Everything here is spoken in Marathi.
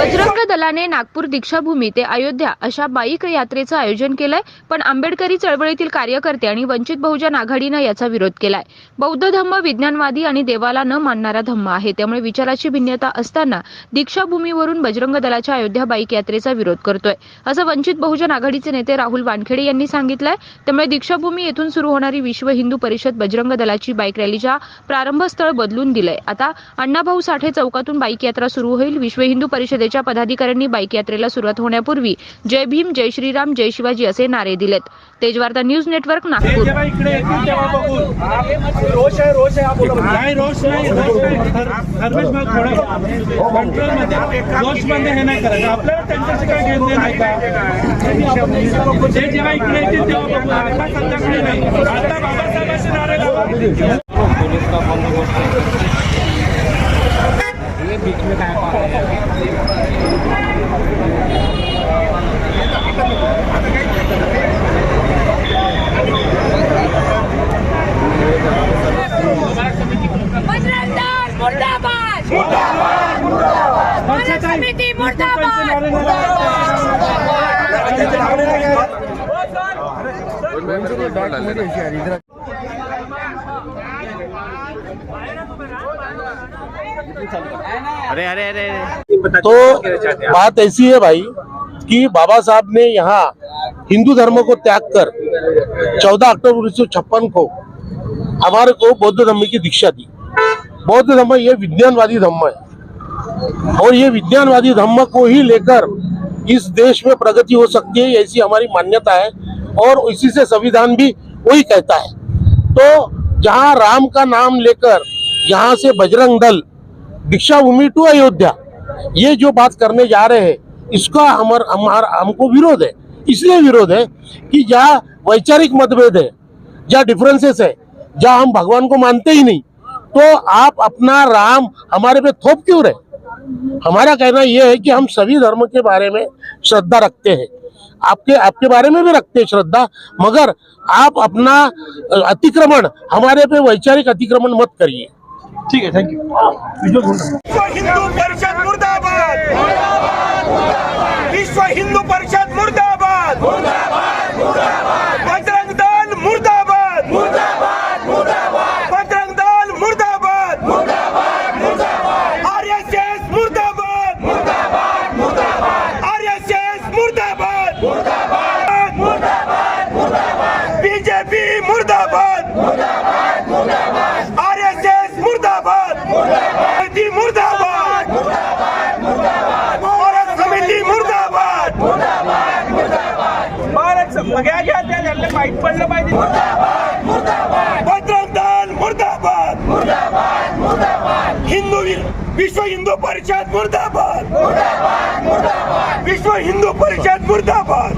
बजरंग दलाने नागपूर दीक्षाभूमी ते अयोध्या अशा बाईक यात्रेचं आयोजन केलंय पण आंबेडकरी चळवळीतील कार्यकर्ते आणि वंचित बहुजन आघाडीनं याचा विरोध केलाय. बौद्ध धम्म विज्ञानवादी आणि देवाला न मानणारा धम्म आहे त्यामुळे विचाराची भिन्नता असताना दीक्षाभूमीवरून बजरंग दलाच्या अयोध्या बाईक यात्रेचा विरोध करतोय. असं वंचित बहुजन आघाडीचे नेते राहुल वानखेडे यांनी सांगितलंय. त्यामुळे दीक्षाभूमी येथून सुरू होणारी विश्व हिंदू परिषद बजरंग दलाची बाईक रॅलीच्या प्रारंभस्थळ बदलून दिलंय. आता अण्णाभाऊ साठे चौकातून बाईक यात्रा सुरू होईल. विश्व हिंदू परिषदेच्या पदाधिकाऱ्यांनी बाईक यात्रेला सुरुवात होण्यापूर्वी जय भीम जय श्रीराम जय शिवाजी असे नारे दिलेत. Tejvarta news network Nagpur. जेव्हा इकडे येतील तेव्हा बघू रोष आहे अरे अरे अरे तो बात ऐसी है भाई कि बाबा साहब ने यहाँ हिंदू धर्म को त्याग कर 14 अक्टूबर उन्नीस सौ छप्पन को हमारे को बौद्ध धर्म की दीक्षा दी। बौद्ध धर्म ये विज्ञानवादी धर्म है। और ये विज्ञानवादी धर्म को ही लेकर इस देश में प्रगति हो सकती है ऐसी हमारी मान्यता है। और इसी से संविधान भी वही कहता है। तो जहाँ राम का नाम लेकर यहाँ से बजरंग दल दीक्षा भूमि टू अयोध्या, ये जो बात करने जा रहे हैं, इसका हमार हमार, हमको विरोध है। इसलिए विरोध है कि जहाँ वैचारिक मतभेद है जहाँ डिफरेंसेस है जहाँ हम भगवान को मानते ही नहीं तो आप अपना राम हमारे पे थोप क्यों रहे? हमारा कहना यह है कि हम सभी धर्म के बारे में श्रद्धा रखते हैं। आपके आपके बारे में भी रखते हैं श्रद्धा मगर आप अपना अतिक्रमण हमारे पे वैचारिक अतिक्रमण मत करिए। ठीक आहे थँक्यू विश्व हिंदू परिषद मुर्दाबाद। विश्व हिंदू परिषद माहीत पडलं पाहिजे. बजरंग दल मुर्दाबाद. हिंदू विश्व हिंदू परिषद मुर्दाबाद. विश्व हिंदू परिषद मुर्दाबाद.